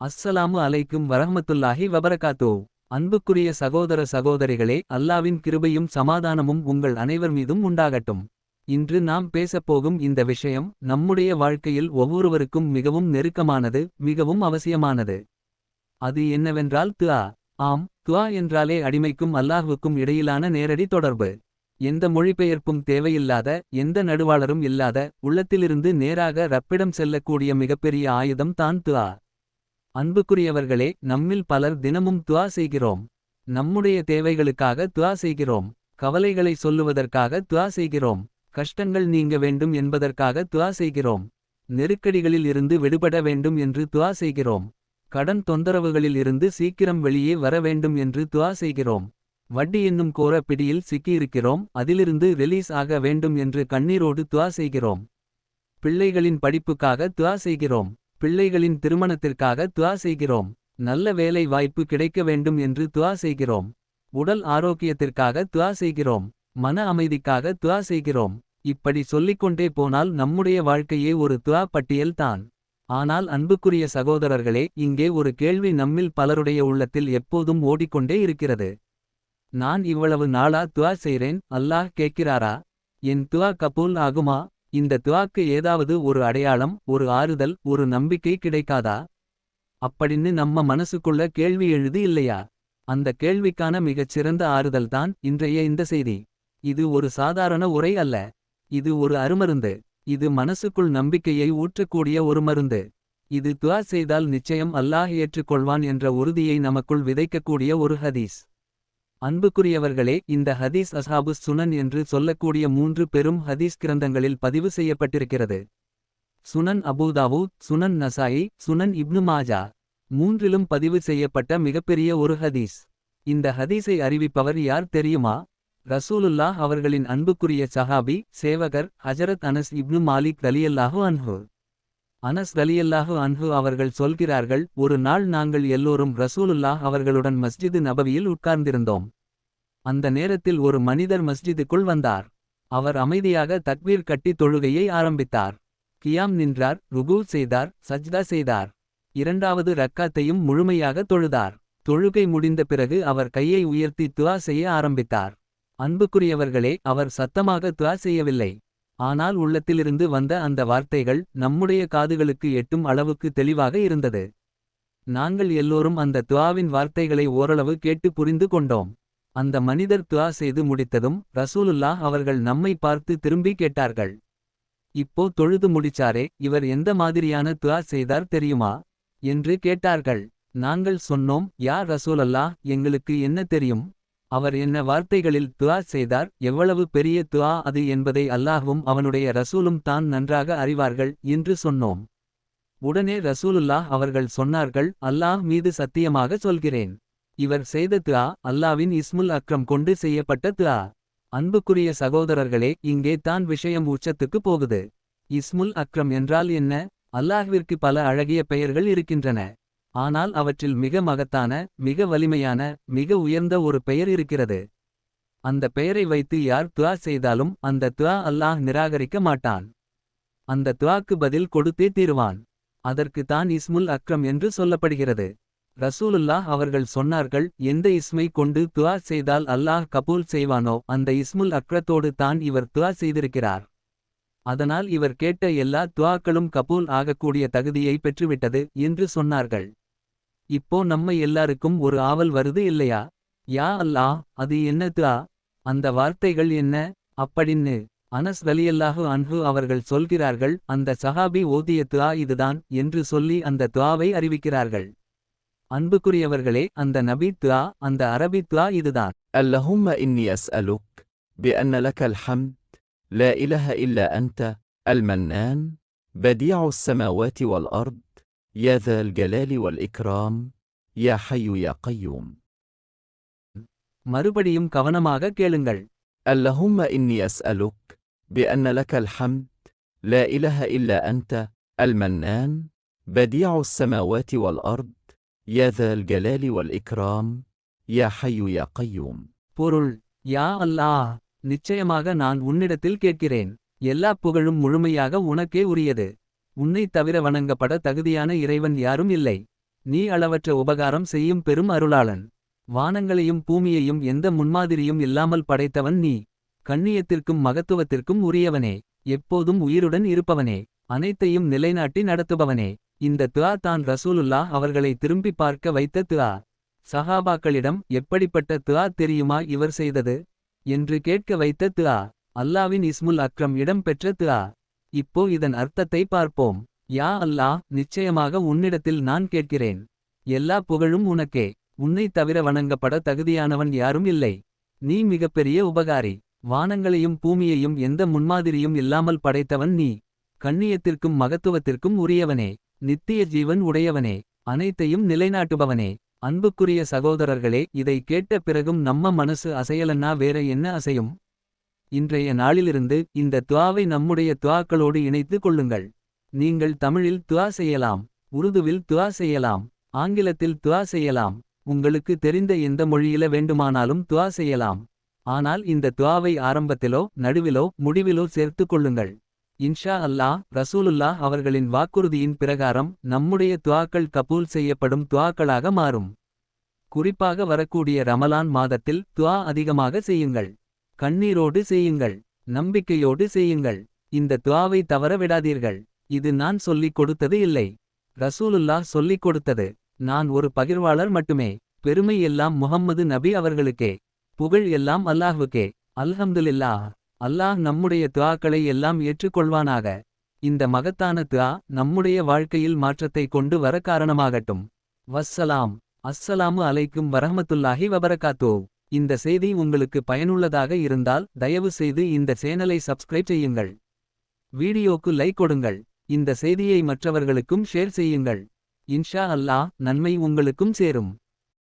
அஸ்ஸலாமு அலைக்கும் வரஹமத்துல்லாஹி வபரகாத்தோ. அன்புக்குரிய சகோதர சகோதரிகளே அல்லாவின் கிருபையும் சமாதானமும் உங்கள் அனைவர் மீதும் உண்டாகட்டும். இன்று நாம் பேசப்போகும் இந்த விஷயம் நம்முடைய வாழ்க்கையில் ஒவ்வொருவருக்கும் மிகவும் நெருக்கமானது மிகவும் அவசியமானது. அது என்னவென்றால் துஆ. ஆம் துஆ என்றாலே அடிமைக்கும் அல்லாஹ்வுக்கும் இடையிலான நேரடி தொடர்பு. எந்த மொழிபெயர்ப்பும் தேவையில்லாத எந்த நடுவாளரும் இல்லாத உள்ளத்திலிருந்து நேராக ரப்பிடம் செல்லக்கூடிய மிகப்பெரிய ஆயுதம் தான் துஆ. அன்புக்குரியவர்களே நம்மில் பலர் தினமும் துவா செய்கிறோம். நம்முடைய தேவைகளுக்காக துவா செய்கிறோம். கவலைகளை சொல்லுவதற்காக துவா செய்கிறோம். கஷ்டங்கள் நீங்க வேண்டும் என்பதற்காக துவா செய்கிறோம். நெருக்கடிகளில் இருந்து விடுபட வேண்டும் என்று துவா செய்கிறோம். கடன் தொந்தரவுகளில் இருந்து சீக்கிரம் வெளியே வர வேண்டும் என்று துவா செய்கிறோம். வட்டி என்னும் கோர பிடியில் சிக்கியிருக்கிறோம். அதிலிருந்து ரிலீஸ் ஆக வேண்டும் என்று கண்ணீரோடு துவா செய்கிறோம். பிள்ளைகளின் படிப்புக்காக துவா செய்கிறோம். பிள்ளைகளின் திருமணத்திற்காக துவா செய்கிறோம். நல்ல வேலை வாய்ப்பு கிடைக்க வேண்டும் என்று துவா செய்கிறோம். உடல் ஆரோக்கியத்திற்காக துவா செய்கிறோம். மன அமைதிக்காக துவா செய்கிறோம். இப்படி சொல்லிக்கொண்டே போனால் நம்முடைய வாழ்க்கையே ஒரு துவா பட்டியல் தான். ஆனால் அன்புக்குரிய சகோதரர்களே இங்கே ஒரு கேள்வி நம்மில் பலருடைய உள்ளத்தில் எப்போதும் ஓடிக்கொண்டே இருக்கிறது. நான் இவ்வளவு நாளா துவா செய்றேன் அல்லாஹ் கேட்கிறாரா? என் துவா கபூல் ஆகுமா? இந்த துவாக்கு ஏதாவது ஒரு அடையாளம் ஒரு ஆறுதல் ஒரு நம்பிக்கை கிடைக்காதா? அப்படின்னு நம்ம மனசுக்குள்ள கேள்வி எழுது இல்லையா? அந்த கேள்விக்கான மிகச்சிறந்த ஆறுதல் தான் இன்றைய இந்த செய்தி. இது ஒரு சாதாரண உரை அல்ல. இது ஒரு அருமருந்து. இது மனசுக்குள் நம்பிக்கையை ஊற்றக்கூடிய ஒரு மருந்து. இது துவா செய்தால் நிச்சயம் அல்லாஹ் ஏற்றுக்கொள்வான் என்ற உறுதியை நமக்குள் விதைக்கக்கூடிய ஒரு ஹதீஸ். அன்புக்குரியவர்களே இந்த ஹதீஸ் அசாபு சுனன் என்று சொல்லக்கூடிய மூன்று பெரும் ஹதீஸ் கிரந்தங்களில் பதிவு செய்யப்பட்டிருக்கிறது. சுனன் அபூதாவு சுனன் நசாயி சுனன் இப்னு மாஜா மூன்றிலும் பதிவு செய்யப்பட்ட மிகப்பெரிய ஒரு ஹதீஸ். இந்த ஹதீஸை அறிவிப்பவர் யார் தெரியுமா? ரசூலுல்லாஹ் அவர்களின் அன்புக்குரிய சஹாபி சேவகர் ஹஜரத் அனஸ் இப்னு மாலிக் ரலியல்லாஹு அன்ஹு. அனஸ் ரலியல்லாஹு அன்ஹு அவர்கள் சொல்கிறார்கள் ஒரு நாள் நாங்கள் எல்லோரும் ரசூலுல்லாஹ் அவர்களுடன் மஸ்ஜிது நபவியில் உட்கார்ந்திருந்தோம். அந்த நேரத்தில் ஒரு மனிதர் மஸ்ஜிதுக்குள் வந்தார். அவர் அமைதியாக தக்வீர் கட்டி தொழுகையை ஆரம்பித்தார். கியாம் நின்றார் ருகூ செய்தார் சஜ்தா செய்தார். இரண்டாவது ரக்காத்தையும் முழுமையாக தொழுதார். தொழுகை முடிந்த பிறகு அவர் கையை உயர்த்தி துவா செய்ய ஆரம்பித்தார். அன்புக்குரியவர்களே அவர் சத்தமாக துவா செய்யவில்லை. ஆனால் உள்ளத்திலிருந்து வந்த அந்த வார்த்தைகள் நம்முடைய காதுகளுக்கு எட்டும் அளவுக்கு தெளிவாக இருந்தது. நாங்கள் எல்லோரும் அந்த துவாவின் வார்த்தைகளை ஓரளவு கேட்டு புரிந்து கொண்டோம். அந்த மனிதர் துவா செய்து முடித்ததும் ரசூலுல்லாஹ் அவர்கள் நம்மை பார்த்து திரும்பி கேட்டார்கள். இப்போ தொழுது முடிச்சாரே இவர் எந்த மாதிரியான துவா செய்தார் தெரியுமா? என்று கேட்டார்கள். நாங்கள் சொன்னோம் யா ரசூலல்லாஹ் எங்களுக்கு என்ன தெரியும்? அவர் என்ன வார்த்தைகளில் துவா செய்தார் எவ்வளவு பெரிய துவா அது என்பதை அல்லாஹ்வும் அவனுடைய ரசூலும் தான் நன்றாக அறிவார்கள் என்று சொன்னோம். உடனே ரசூலுல்லாஹ் அவர்கள் சொன்னார்கள் அல்லாஹ் மீது சத்தியமாக சொல்கிறேன். இவர் செய்த துஆ அல்லாவின் இஸ்முல் அக்ரம் கொண்டு செய்யப்பட்ட துஆ. அன்புக்குரிய சகோதரர்களே இங்கே தான் விஷயம் உச்சத்துக்கு போகுது. இஸ்முல் அக்ரம் என்றால் என்ன? அல்லாஹ்விற்கு பல அழகிய பெயர்கள் இருக்கின்றன. ஆனால் அவற்றில் மிக மகத்தான மிக வலிமையான மிக உயர்ந்த ஒரு பெயர் இருக்கிறது. அந்த பெயரை வைத்து யார் துவா செய்தாலும் அந்த துவா அல்லாஹ் நிராகரிக்க மாட்டான். அந்த துவாக்கு பதில் கொடுத்தே தீருவான். அதற்கு தான் இஸ்முல் அக்ரம் என்று சொல்லப்படுகிறது. ரசூலுல்லாஹ் அவர்கள் சொன்னார்கள் எந்த இஸ்மை கொண்டு துவா செய்தால் அல்லாஹ் கபூல் செய்வானோ அந்த இஸ்முல் அக்ரத்தோடு தான் இவர் துவா செய்திருக்கிறார். அதனால் இவர் கேட்ட எல்லா துவாக்களும் கபூல் ஆகக்கூடிய தகுதியை பெற்றுவிட்டது என்று சொன்னார்கள். இப்போ நம்ம எல்லாருக்கும் ஒரு ஆவல் வருது இல்லையா? யா அல்லாஹ் அது என்ன துவா அந்த வார்த்தைகள் என்ன? அப்படின்னு. அனஸ் ரலியல்லாஹு அன்ஹு அவர்கள் சொல்கிறார்கள் அந்த சஹாபி ஓதிய துவா இதுதான் என்று சொல்லி அந்த துவாவை அறிவிக்கிறார்கள். அன்புக்குரியவர்களே அந்த நபி துஆ அந்த அரபி துஆ இதுதான் اللهم إني أسألك بأن لك الحمد لا إله إلا أنت المنان بديع السماوات والأرض يا ذا الجلال والإكرام يا حي يا قيوم மறுபடியும் கவனமாக கேளுங்கள் اللهم إني أسألك بأن لك الحمد لا إله إلا أنت المنان بديع السماوات والأرض يا ذا الجلال والإكرام يا حي يا قيوم பொருள் யா அல்லாஹ் நிச்சயமாக நான் உன்னிடத்தில் கேட்கிறேன் எல்லா புகழும் முழுமையாக உனக்கே உரியது உன்னைத் தவிர வணங்கப்பட தகுதியான இறைவன் யாரும் இல்லை நீ அளவற்ற உபகாரம் செய்யும் பெரும் அருளாளன் வானங்களையும் பூமியையும் எந்த முன்மாதிரியும் இல்லாமல் படைத்தவன் நீ கண்ணியத்திற்கும் மகத்துவத்திற்கும் உரியவனே எப்போதும் உயிருடன் இருப்பவனே அனைத்தையும் நிலைநாட்டி நடத்துபவனே இந்த துஆ தான் ரசூலுல்லா அவர்களை திரும்பி பார்க்க வைத்த துஆ. சஹாபாக்களிடம் எப்படிப்பட்ட துஆ தெரியுமா இவர் செய்தது? என்று கேட்க வைத்த துஆ. அல்லாவின் இஸ்முல் அக்ரம் இடம் பெற்ற துஆ. இப்போ இதன் அர்த்தத்தை பார்ப்போம். யா அல்லாஹ் நிச்சயமாக உன்னிடத்தில் நான் கேட்கிறேன். எல்லா புகழும் உனக்கே. உன்னை தவிர வணங்கப்பட தகுதியானவன் யாரும் இல்லை. நீ மிகப்பெரிய உபகாரி. வானங்களையும் பூமியையும் எந்த முன்மாதிரியும் இல்லாமல் படைத்தவன் நீ. கண்ணியத்திற்கும் மகத்துவத்திற்கும் உரியவனே. நித்திய ஜீவன் உடையவனே அனைத்தையும் நிலைநாட்டுபவனே. அன்புக்குரிய சகோதரர்களே இதை கேட்ட பிறகும் நம்ம மனசு அசையலன்னா வேற என்ன அசையும்? இன்றைய நாளிலிருந்து இந்த துவாவை நம்முடைய துவாக்களோடு இணைத்து கொள்ளுங்கள். நீங்கள் தமிழில் துவா செய்யலாம் உருதுவில் துவா செய்யலாம் ஆங்கிலத்தில் துவா செய்யலாம். உங்களுக்கு தெரிந்த எந்த மொழியில வேண்டுமானாலும் துவா செய்யலாம். ஆனால் இந்த துவாவை ஆரம்பத்திலோ நடுவிலோ முடிவிலோ சேர்த்துக் கொள்ளுங்கள். இன்ஷா அல்லாஹ் ரசூலுல்லாஹ் அவர்களின் வாக்குறுதியின் பிரகாரம் நம்முடைய துவாக்கள் கபூல் செய்யப்படும் துவாக்களாக மாறும். குறிப்பாக வரக்கூடிய ரமலான் மாதத்தில் துவா அதிகமாக செய்யுங்கள். கண்ணீரோடு செய்யுங்கள். நம்பிக்கையோடு செய்யுங்கள். இந்த துவாவை தவற விடாதீர்கள். இது நான் சொல்லிக் கொடுத்தது இல்லை. ரசூலுல்லாஹ் சொல்லிக் கொடுத்தது. நான் ஒரு பகிர்வாளர் மட்டுமே. பெருமை எல்லாம் முஹம்மது நபி அவர்களுக்கே. புகழ் எல்லாம் அல்லாஹ்வுக்கே அல்ஹம்துலில்லாஹ். அல்லாஹ் நம்முடைய துவாக்களை எல்லாம் ஏற்றுக்கொள்வானாக. இந்த மகத்தான துவா நம்முடைய வாழ்க்கையில் மாற்றத்தை கொண்டு வர காரணமாகட்டும். வஸ்ஸலாம். அஸ்ஸலாமு அலைக்கும் வரஹ்மத்துல்லாஹி வபரகாத்தோ. இந்த செய்தி உங்களுக்கு பயனுள்ளதாக இருந்தால் தயவு செய்து இந்த சேனலை சப்ஸ்கிரைப் செய்யுங்கள். வீடியோக்கு லைக் கொடுங்கள். இந்த செய்தியை மற்றவர்களுக்கும் ஷேர் செய்யுங்கள். இன்ஷா அல்லாஹ் நன்மை உங்களுக்கும் சேரும்.